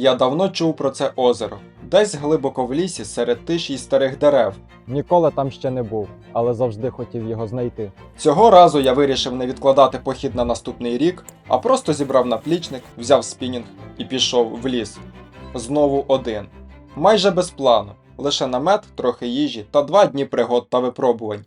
Я давно чув про це озеро, десь глибоко в лісі серед тиші й старих дерев. Ніколи там ще не був, але завжди хотів його знайти. Цього разу я вирішив не відкладати похід на наступний рік, а просто зібрав наплічник, взяв спінінг і пішов в ліс. Знову один. Майже без плану, лише намет, трохи їжі та два дні пригод та випробувань.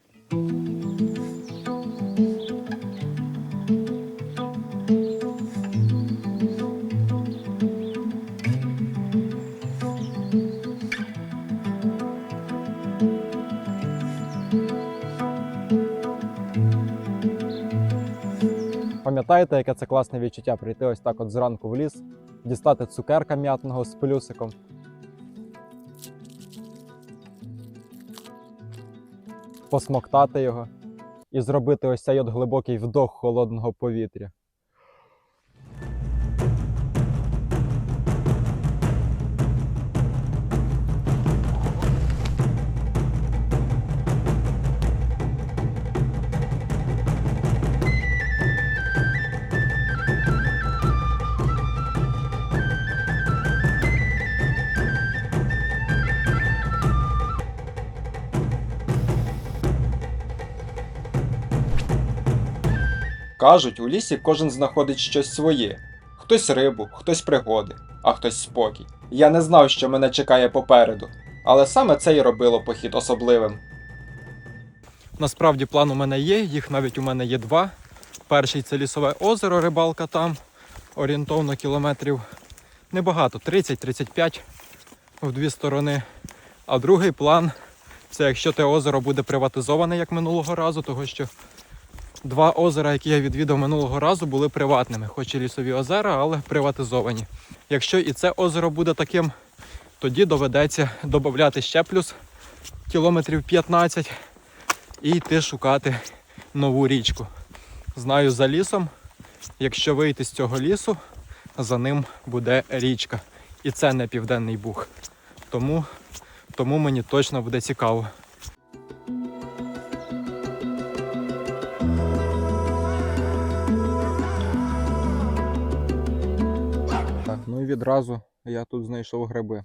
Пам'ятаєте, яке це класне відчуття прийти ось так от зранку в ліс, дістати цукерка м'ятного з плюсиком. Посмоктати його і зробити ось цей от глибокий вдох холодного повітря. Кажуть, у лісі кожен знаходить щось своє: хтось рибу, хтось пригоди, а хтось спокій. Я не знав, що мене чекає попереду, але саме це і робило похід особливим. Насправді план у мене є, їх навіть у мене є два. Перший це лісове озеро, рибалка там, орієнтовно кілометрів небагато, 30-35 в дві сторони. А другий план це якщо те озеро буде приватизоване, як минулого разу, того що два озера, які я відвідав минулого разу, були приватними, хоч і лісові озера, але приватизовані. Якщо і це озеро буде таким, тоді доведеться додати ще плюс кілометрів 15 і йти шукати нову річку. Знаю за лісом, якщо вийти з цього лісу, за ним буде річка. І це не південний буг. Тому, тому мені точно буде цікаво. Відразу я тут знайшов гриби.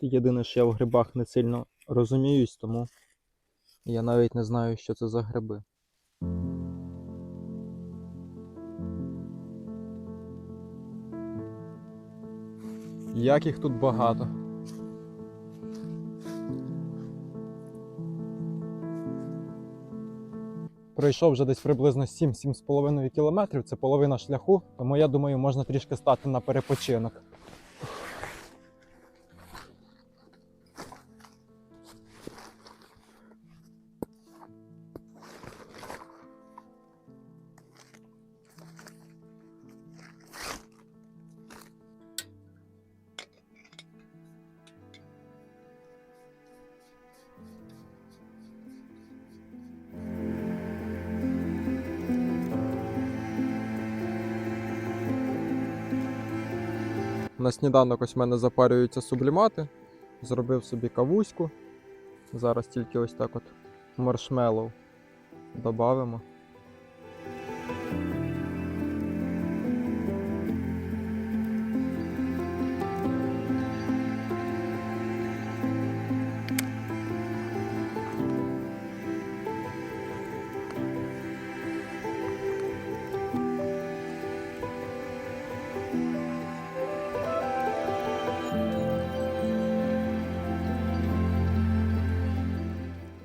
Єдине, що я в грибах не сильно розуміюсь, тому я навіть не знаю, що це за гриби. Як їх тут багато. Пройшов вже десь приблизно 7-7,5 кілометрів, це половина шляху, тому я думаю, можна трішки стати на перепочинок. На сніданок ось в мене запарюються сублімати. Зробив собі кавуську. Зараз тільки ось так от маршмеллоу додамо.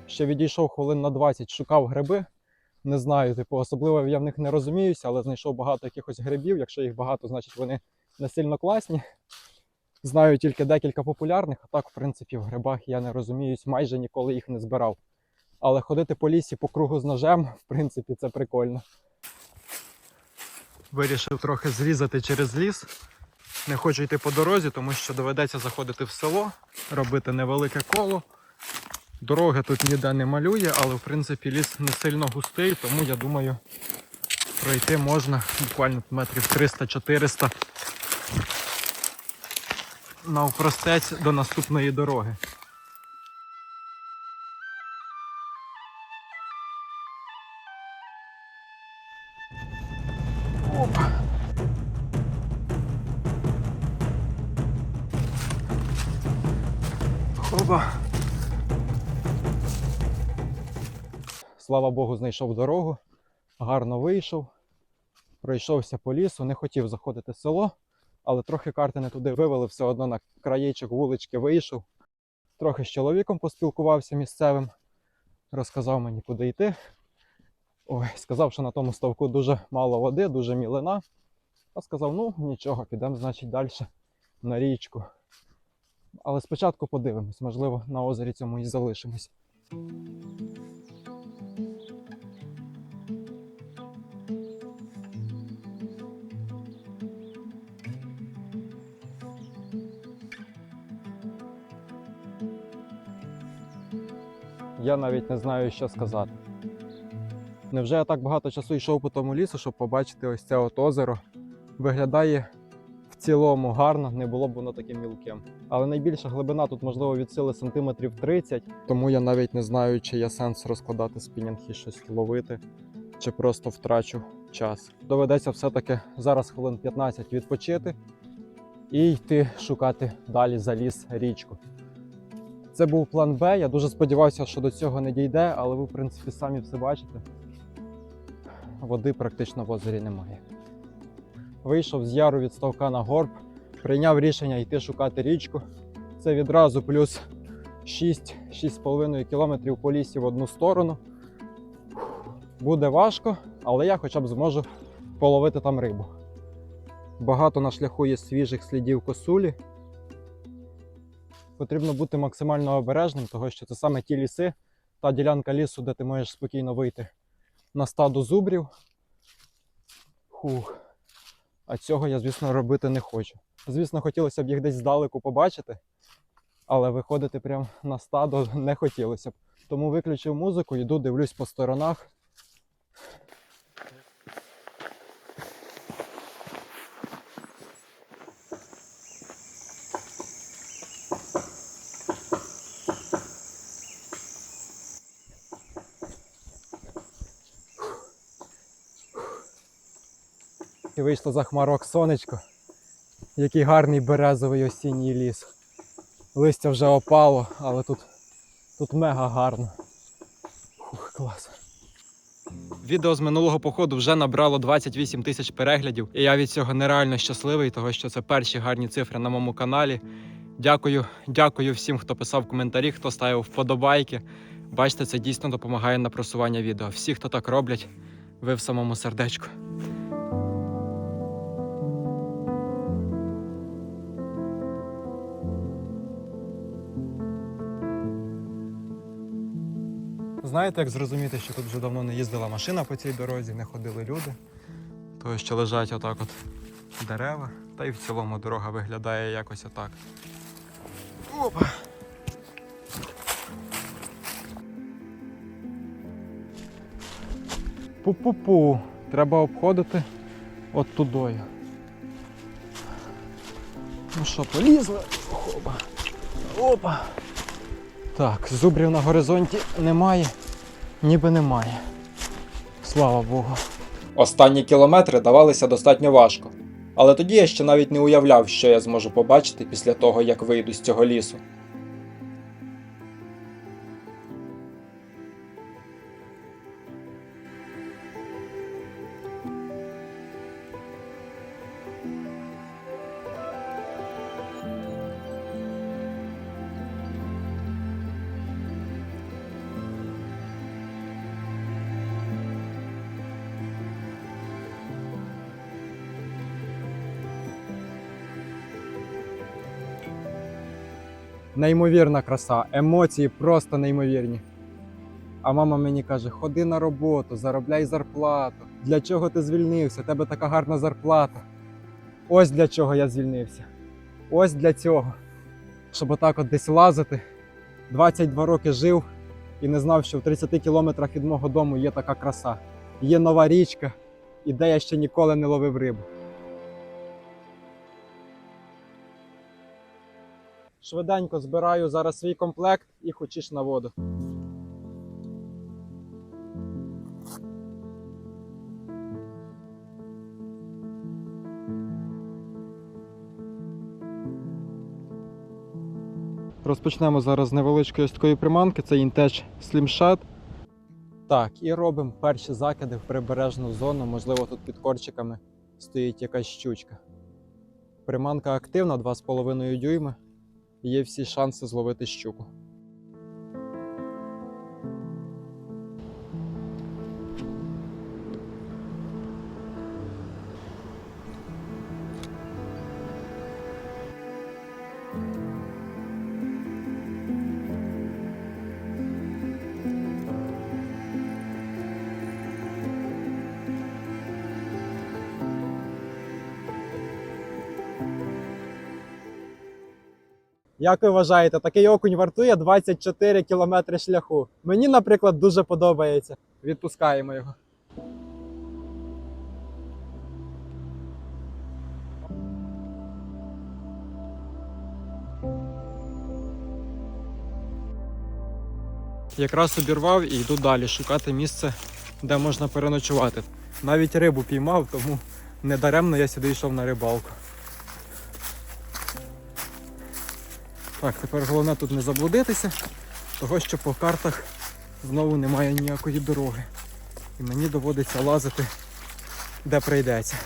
Ще відійшов хвилин на 20, шукав гриби. Не знаю, типу, особливо я в них не розуміюся, але знайшов багато якихось грибів. Якщо їх багато, значить вони не сильно класні. Знаю тільки декілька популярних, а так, в принципі, в грибах я не розуміюсь, майже ніколи їх не збирав. Але ходити по лісі по кругу з ножем, в принципі, це прикольно. Вирішив трохи зрізати через ліс. Не хочу йти по дорозі, тому що доведеться заходити в село, робити невелике коло. Дороги тут ніде не малює, але в принципі ліс не сильно густий, тому я думаю, пройти можна буквально метрів 300-400 навпростець до наступної дороги. Оба. Слава Богу, знайшов дорогу, гарно вийшов, пройшовся по лісу, не хотів заходити в село, але трохи карти не туди вивели, все одно на краєчок вулички вийшов. Трохи з чоловіком поспілкувався місцевим, розказав мені, куди йти. Ой, сказав, що на тому ставку дуже мало води, дуже мілина. А сказав, ну нічого, підемо, значить, далі на річку. Але спочатку подивимось, можливо, на озері цьому і залишимось. Я навіть не знаю, що сказати. Невже я так багато часу йшов по тому лісу, щоб побачити ось це от озеро? Виглядає в цілому гарно, не було б воно таким мілким. Але найбільша глибина тут, можливо, від сили сантиметрів 30, тому я навіть не знаю, чи є сенс розкладати спінінг щось ловити, чи просто втрачу час. Доведеться все-таки зараз хвилин 15 відпочити і йти шукати далі за ліс річку. Це був план Б. Я дуже сподівався, що до цього не дійде, але ви, в принципі, самі все бачите. Води практично в озері немає. Вийшов з яру від ставка на горб, прийняв рішення йти шукати річку. Це відразу плюс 6-6,5 кілометрів по лісі в одну сторону. Буде важко, але я хоча б зможу половити там рибу. Багато на шляху є свіжих слідів косулі. Потрібно бути максимально обережним, тому що це саме ті ліси, та ділянка лісу, де ти можеш спокійно вийти на стадо зубрів. Хух. А цього я, звісно, робити не хочу. Звісно, хотілося б їх десь здалеку побачити, але виходити прямо на стадо не хотілося б. Тому виключив музику, йду, дивлюсь по сторонах. І вийшло за хмарок сонечко. Який гарний березовий осінній ліс. Листя вже опало, але тут, тут мега гарно. Фух, клас. Відео з минулого походу вже набрало 28 тисяч переглядів, і я від цього нереально щасливий, того що це перші гарні цифри на моєму каналі. Дякую, дякую всім, хто писав коментарі, хто ставив вподобайки. Бачите, це дійсно допомагає на просування відео. Всі, хто так роблять, ви в самому сердечку. Знаєте, як зрозуміти, що тут вже давно не їздила машина по цій дорозі, не ходили люди. То що лежать отак от дерева, та й в цілому дорога виглядає якось отак. Опа! Пу-пу-пу. Треба обходити от тудою. Ну що, полізли? Опа. Опа. Так, зубрів на горизонті немає, ніби немає. Слава Богу. Останні кілометри давалися достатньо важко, але тоді я ще навіть не уявляв, що я зможу побачити після того, як вийду з цього лісу. Неймовірна краса, емоції просто неймовірні. А мама мені каже: ходи на роботу, заробляй зарплату. Для чого ти звільнився? Тебе така гарна зарплата. Ось для чого я звільнився. Ось для цього. Щоб отак от десь лазити. 22 роки жив і не знав, що в 30 кілометрах від мого дому є така краса. Є нова річка, і де я ще ніколи не ловив рибу. Швиденько збираю зараз свій комплект і хочеш на воду. Розпочнемо зараз з невеличкої такої приманки. Це Slim Shad. Так, і робимо перші закиди в прибережну зону. Можливо, тут під корчиками стоїть якась щучка. Приманка активна, 2,5 дюйми. Є всі шанси зловити щуку. Як ви вважаєте, такий окунь вартує 24 кілометри шляху. Мені, наприклад, дуже подобається. Відпускаємо його. Якраз обірвав і йду далі шукати місце, де можна переночувати. Навіть рибу піймав, тому недаремно я сюди йшов на рибалку. Так, тепер головне тут не заблудитися, того що по картах знову немає ніякої дороги. І мені доводиться лазити де прийдеться.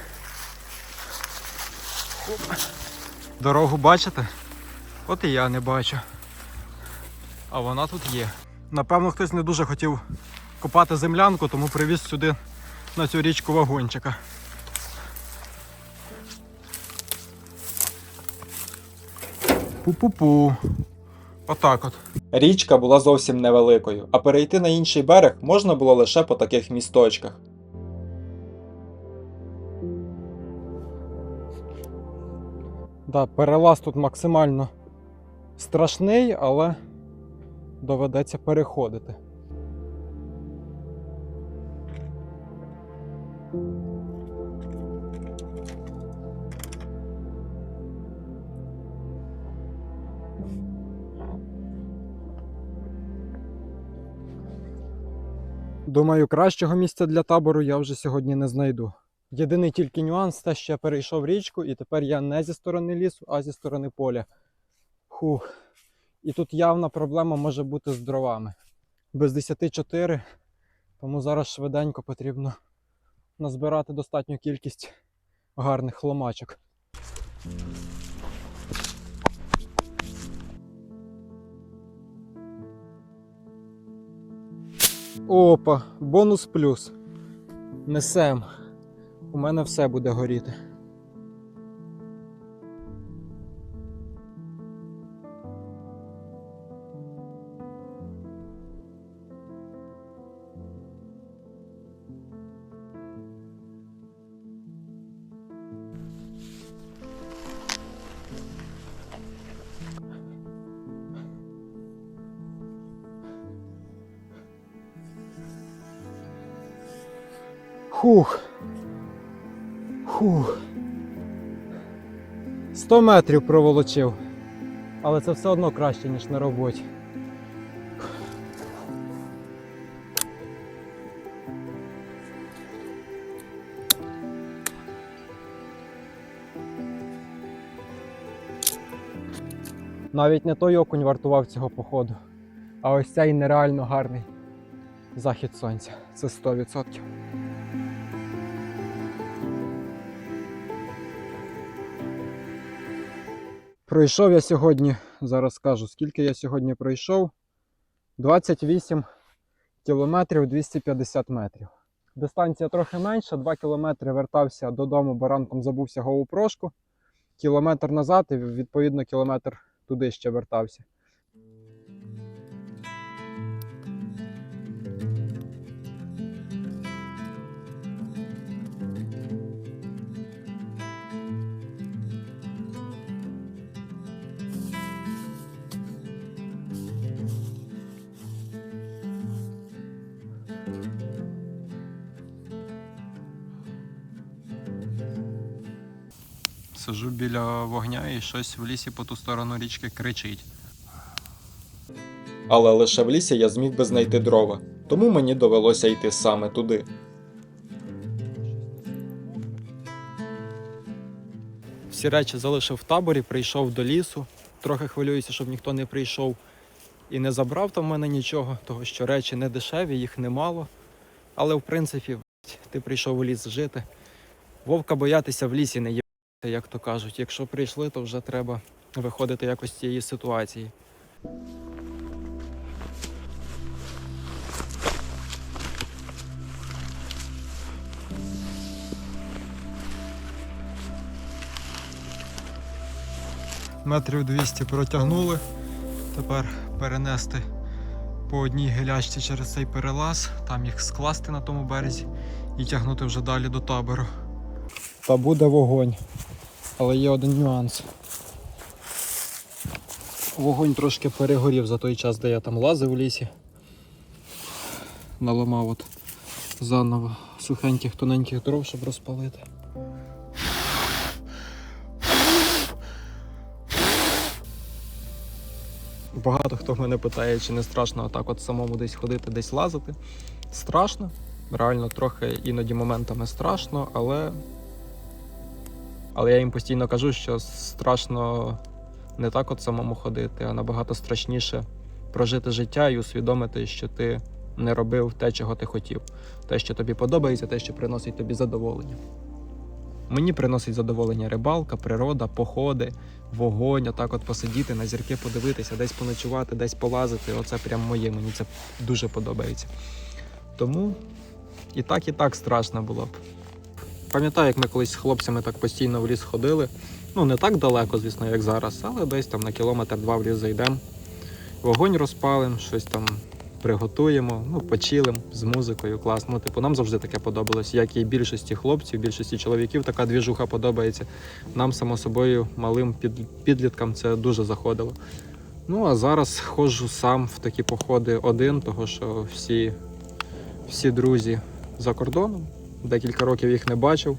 Дорогу бачите? От і я не бачу. А вона тут є. Напевно, хтось не дуже хотів копати землянку, тому привіз сюди на цю річку вагончика. Пу-пу-пу. Отак от. Річка була зовсім невеликою, а перейти на інший берег можна було лише по таких місточках. Да, перелаз тут максимально страшний, але доведеться переходити. Думаю, кращого місця для табору я вже сьогодні не знайду. Єдиний тільки нюанс, те, що я перейшов річку, і тепер я не зі сторони лісу, а зі сторони поля. Хух. І тут явна проблема може бути з дровами. Без 10-4, тому зараз швиденько потрібно назбирати достатню кількість гарних ломачок. Опа, бонус плюс. Несем. У мене все буде горіти. Хух. Хух. 100 метрів проволочив. Але це все одно краще, ніж на роботі. Навіть не той окунь вартував цього походу, а ось цей нереально гарний захід сонця. Це 100%. Пройшов я сьогодні, зараз скажу, скільки я сьогодні пройшов. 28 кілометрів 250 метрів. Дистанція трохи менша, 2 кілометри вертався додому, бо ранком забувся гоупрошку. Кілометр назад і відповідно кілометр туди ще вертався. Сижу біля вогня і щось в лісі по ту сторону річки кричить. Але лише в лісі я зміг би знайти дрова, тому мені довелося йти саме туди. Всі речі залишив в таборі, прийшов до лісу, трохи хвилююся, щоб ніхто не прийшов і не забрав там в мене нічого, того що речі не дешеві, їх немало. Але в принципі, ти прийшов у ліс жити. Вовка боятися в лісі не є, як то кажуть. Якщо прийшли, то вже треба виходити якось з цієї ситуації. Метрів 200 протягнули. Тепер перенести по одній гелячці через цей перелаз, там їх скласти на тому березі і тягнути вже далі до табору. Та буде вогонь. Але є один нюанс. Вогонь трошки перегорів за той час, де я там лазив у лісі. Наламав от заново сухеньких тоненьких дров, щоб розпалити. Багато хто мене питає, чи не страшно отак от самому десь ходити, десь лазити. Страшно. Реально трохи іноді моментами страшно, але. Але я їм постійно кажу, що страшно не так от самому ходити, а набагато страшніше прожити життя і усвідомити, що ти не робив те, чого ти хотів. Те, що тобі подобається, те, що приносить тобі задоволення. Мені приносить задоволення рибалка, природа, походи, вогонь, отак от посидіти, на зірки подивитися, десь поночувати, десь полазити. Оце прям моє, мені це дуже подобається. Тому і так, і так страшно було б. Пам'ятаю, як ми колись з хлопцями так постійно в ліс ходили. Ну, не так далеко, звісно, як зараз, але десь там на кілометр-два в ліс зайдемо. Вогонь розпалимо, щось там приготуємо, ну, почилим з музикою, класно. Ну, типу, нам завжди таке подобалось. Як і більшості хлопців, більшості чоловіків така двіжуха подобається. Нам, само собою, малим під, підліткам це дуже заходило. Ну, а зараз ходжу сам в такі походи один, того що всі, всі друзі за кордоном. Декілька років їх не бачив.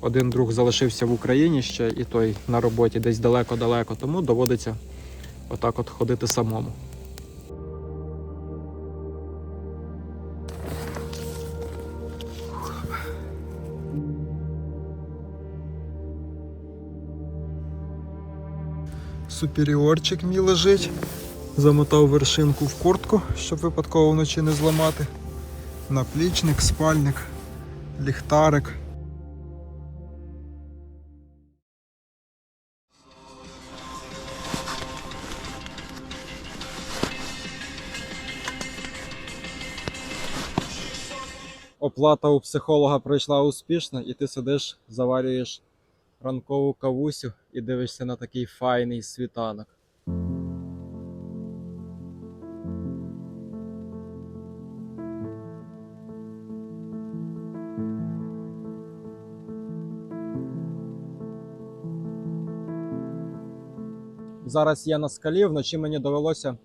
Один друг залишився в Україні ще, і той на роботі десь далеко-далеко, тому доводиться отак от ходити самому. Суперіорчик мій лежить. Замотав вершинку в куртку, щоб випадково вночі не зламати. Наплічник, спальник, ліхтарик. Оплата у психолога пройшла успішно, і ти сидиш, заварюєш ранкову кавусю і дивишся на такий файний світанок. Зараз я на скалі, вночі мені довелося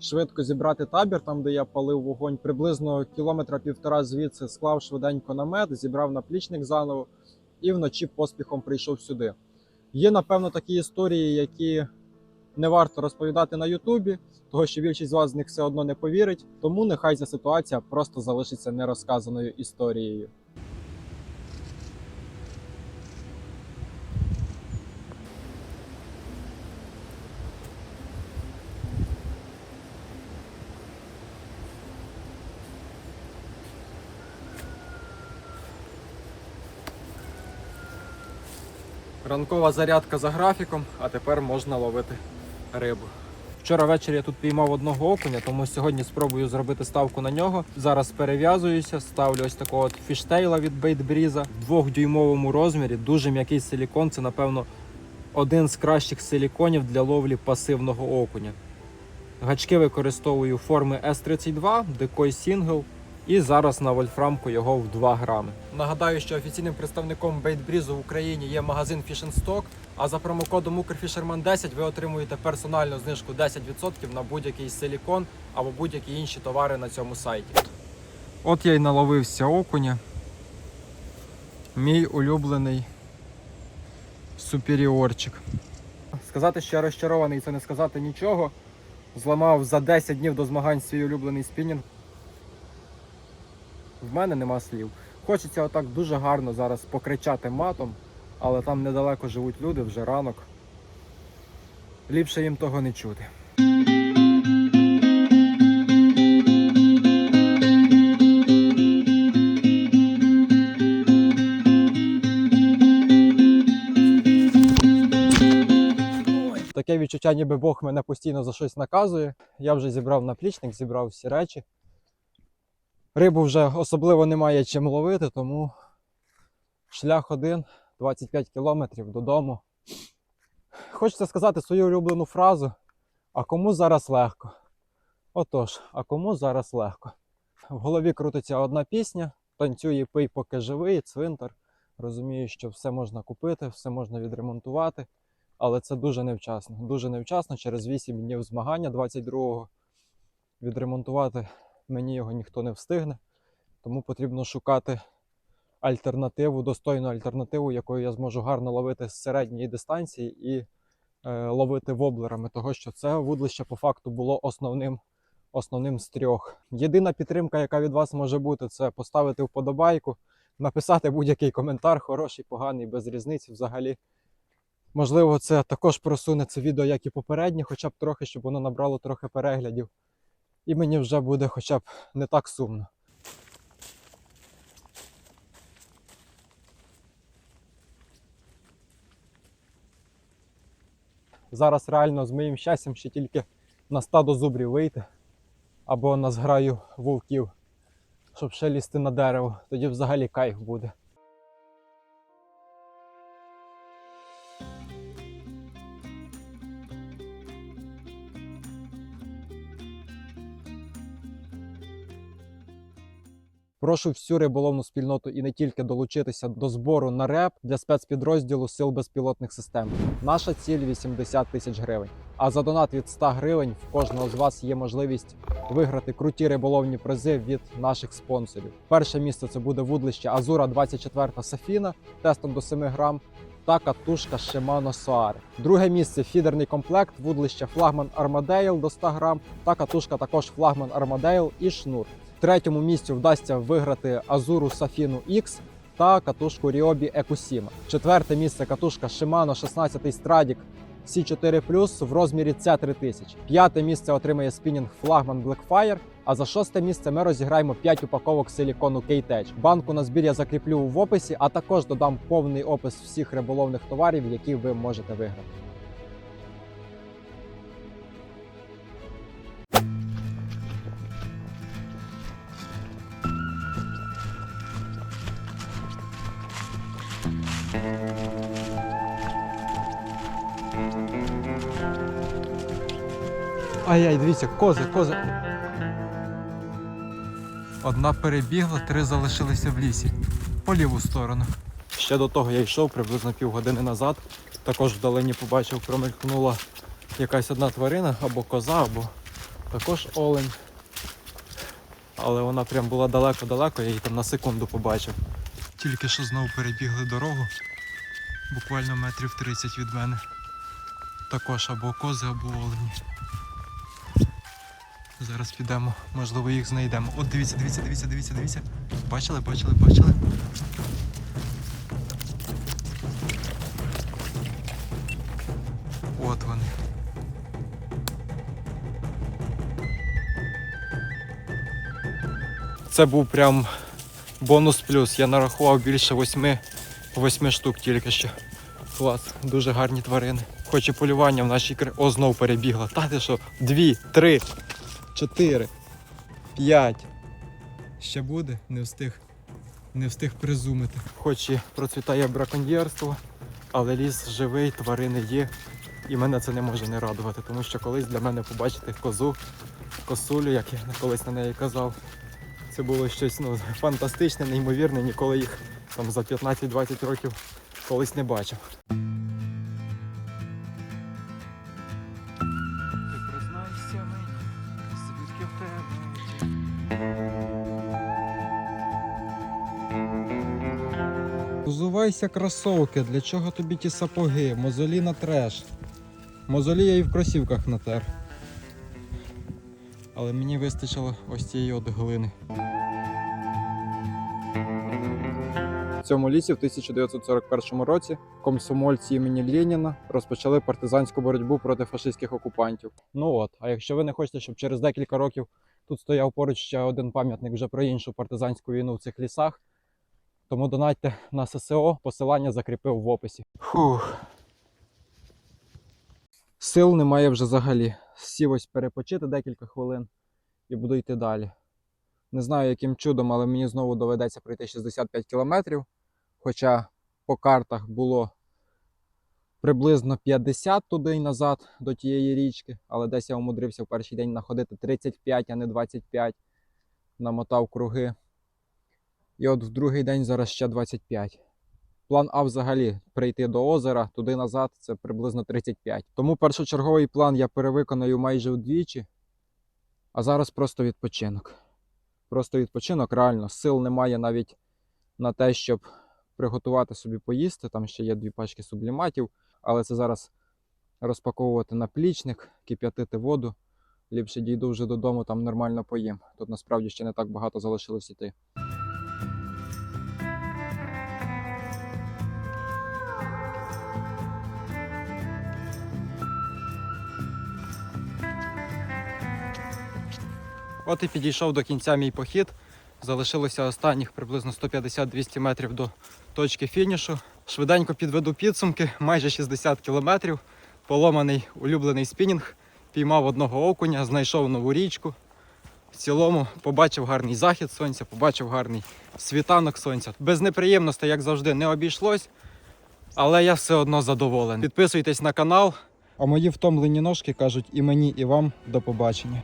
швидко зібрати табір, там де я палив вогонь, приблизно кілометра півтора звідси склав швиденько намет, зібрав наплічник заново і вночі поспіхом прийшов сюди. Є, напевно, такі історії, які не варто розповідати на Ютубі, того що більшість з вас з них все одно не повірить. Тому нехай ця ситуація просто залишиться нерозказаною історією. Ранкова зарядка за графіком, а тепер можна ловити рибу. Вчора ввечері я тут піймав одного окуня, тому сьогодні спробую зробити ставку на нього. Зараз перев'язуюся, ставлю ось такого от фіштейла від бейтбріза в двохдюймовому розмірі. Дуже м'який силікон. Це, напевно, один з кращих силіконів для ловлі пасивного окуня. Гачки використовую форми S32, Decoy Single. І зараз на вольфрамку його в 2 грами. Нагадаю, що офіційним представником бейтбрізу в Україні є магазин Stock, а за промокодом UkrFisherman 10 ви отримуєте персональну знижку 10% на будь-який силікон або будь-які інші товари на цьому сайті. От я й наловився окуня. Мій улюблений суперіорчик. Сказати, що я розчарований, це не сказати нічого. Зламав за 10 днів до змагань свій улюблений спінінг. В мене нема слів. Хочеться отак дуже гарно зараз покричати матом, але там недалеко живуть люди, вже ранок. ліпше їм того не чути. Таке відчуття, ніби Бог мене постійно за щось наказує. Я вже зібрав наплічник, зібрав всі речі. Рибу вже особливо немає чим ловити, тому шлях один, 25 кілометрів додому. Хочеться сказати свою улюблену фразу: а кому зараз легко? Отож, а кому зараз легко? В голові крутиться одна пісня: танцюй, пий, поки живий, цвинтар. Розумію, що все можна купити, все можна відремонтувати, але це дуже невчасно. Дуже невчасно. Через 8 днів змагання 22-го відремонтувати мені його ніхто не встигне. Тому потрібно шукати альтернативу, достойну альтернативу, якою я зможу гарно ловити з середньої дистанції і е, ловити воблерами, того що це вудлище по факту було основним, основним з трьох. Єдина підтримка, яка від вас може бути, це поставити вподобайку, написати будь-який коментар, хороший, поганий, без різниці взагалі. Можливо, це також просуне це відео, як і попереднє, хоча б трохи, щоб воно набрало трохи переглядів. І мені вже буде хоча б не так сумно. Зараз реально з моїм щастям ще тільки на стадо зубрів вийти або на зграю вовків, щоб ще лізти на дерево. Тоді взагалі кайф буде. Прошу всю риболовну спільноту і не тільки долучитися до збору на реп для спецпідрозділу Сил безпілотних систем. Наша ціль 80 тисяч гривень. А за донат від 100 гривень в кожного з вас є можливість виграти круті риболовні призи від наших спонсорів. Перше місце це буде вудлище Азура 24 Сафіна тестом до 7 грам. Та катушка Shimano Soare. Друге місце фідерний комплект, вудлище флагман Armadale до 100 грам та катушка також флагман Armadale і шнур. Третьому місцю вдасться виграти Азуру Safinu X та катушку Ryobi Ecusima. Четверте місце катушка Shimano 16 Stradic C4 в розмірі C3000. П'яте місце отримає спінінг флагман Blackfire. А за шосте місце ми розіграємо 5 упаковок силікону K-Tech. Банку на збір я закріплю в описі, а також додам повний опис всіх риболовних товарів, які ви можете виграти. Ай-яй, дивіться, кози, кози. Одна перебігла, три залишилися в лісі. По ліву сторону. Ще до того я йшов приблизно півгодини назад. Також вдалині побачив, промелькнула якась одна тварина, або коза, або також олень. Але вона прям була далеко-далеко, я її там на секунду побачив. Тільки що знову перебігли дорогу, буквально метрів 30 від мене. Також або кози, або олені. Зараз підемо, можливо, їх знайдемо. От дивіться, дивіться, дивіться, дивіться, дивіться. Бачили, бачили, бачили. От вони. Це був прям бонус плюс. Я нарахував більше восьми, восьми штук тільки що. Клас, дуже гарні тварини. Хоч і полювання в нашій кри... О, знов перебігла. Та ти що? Дві, три, чотири, п'ять. Ще буде, не встиг. Не встиг призумити. Хоч і процвітає браконьєрство, але ліс живий, тварини є. І мене це не може не радувати, тому що колись для мене побачити козу, косулю, як я колись на неї казав. Це було щось ну, фантастичне, неймовірне, ніколи їх там за 15-20 років колись не бачив. Узувайся кросовки, для чого тобі ті сапоги? Мозолі на треш. Мозолі я і в кросівках натер. Але мені вистачило ось цієї от глини. цьому лісі в 1941 році комсомольці імені Леніна розпочали партизанську боротьбу проти фашистських окупантів. Ну от, а якщо ви не хочете, щоб через декілька років тут стояв поруч ще один пам'ятник вже про іншу партизанську війну в цих лісах, тому донатьте на ССО, посилання закріпив в описі. Фух. Сил немає вже взагалі. Сів ось перепочити декілька хвилин і буду йти далі. Не знаю, яким чудом, але мені знову доведеться пройти 65 кілометрів. Хоча по картах було приблизно 50 туди й назад до тієї річки, але десь я умудрився в перший день находити 35, а не 25. Намотав круги. І от в другий день зараз ще 25. План А взагалі прийти до озера, туди назад це приблизно 35. Тому першочерговий план я перевиконаю майже вдвічі, а зараз просто відпочинок. Просто відпочинок, реально, сил немає навіть на те, щоб приготувати собі поїсти. Там ще є дві пачки субліматів, але це зараз розпаковувати наплічник, кип'ятити воду. Ліпше дійду вже додому, там нормально поїм. Тут насправді ще не так багато залишилось іти. От і підійшов до кінця мій похід. Залишилося останніх приблизно 150-200 метрів до точки фінішу. Швиденько підведу підсумки, майже 60 кілометрів. Поломаний улюблений спінінг, піймав одного окуня, знайшов нову річку. В цілому побачив гарний захід сонця, побачив гарний світанок сонця. Без неприємностей, як завжди, не обійшлось, але я все одно задоволений. Підписуйтесь на канал. А мої втомлені ножки кажуть і мені, і вам до побачення.